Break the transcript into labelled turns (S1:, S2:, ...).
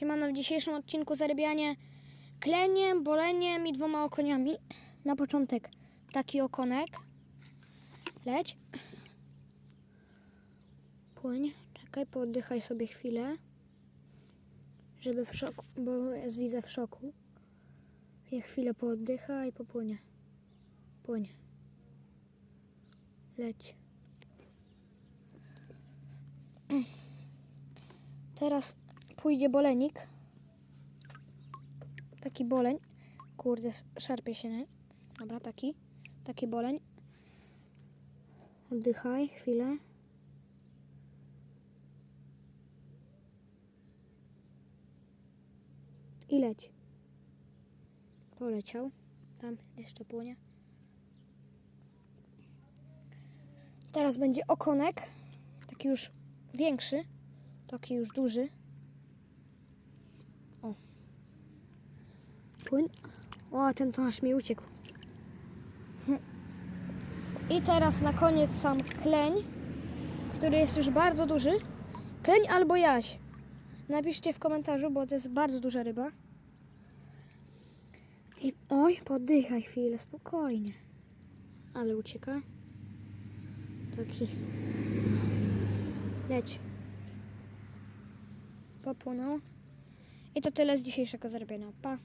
S1: Siemano, w dzisiejszym odcinku zarybianie kleniem, boleniem i dwoma okoniami. Na początek taki okonek. Leć. Płyń. Czekaj, pooddychaj sobie chwilę. Żeby w szoku, bo jest widzę w szoku. Niech chwilę pooddycha i popłynie. Płyń. Leć. Teraz pójdzie bolenik. Taki boleń. Kurde, szarpie się, nie? Dobra, taki. Taki boleń. Oddychaj chwilę. I leć. Poleciał. Tam jeszcze płynie. Teraz będzie okonek. Taki już większy. Taki już duży. O. Płyn. O, ten to mi uciekł. I teraz na koniec sam kleń, który jest już bardzo duży. Kleń albo jaś. Napiszcie w komentarzu, bo to jest bardzo duża ryba. I oj, poddychaj chwilę, spokojnie. Ale ucieka. Taki. Leć. Popłynął. I to tyle z dzisiejszego zrobienia. Pa.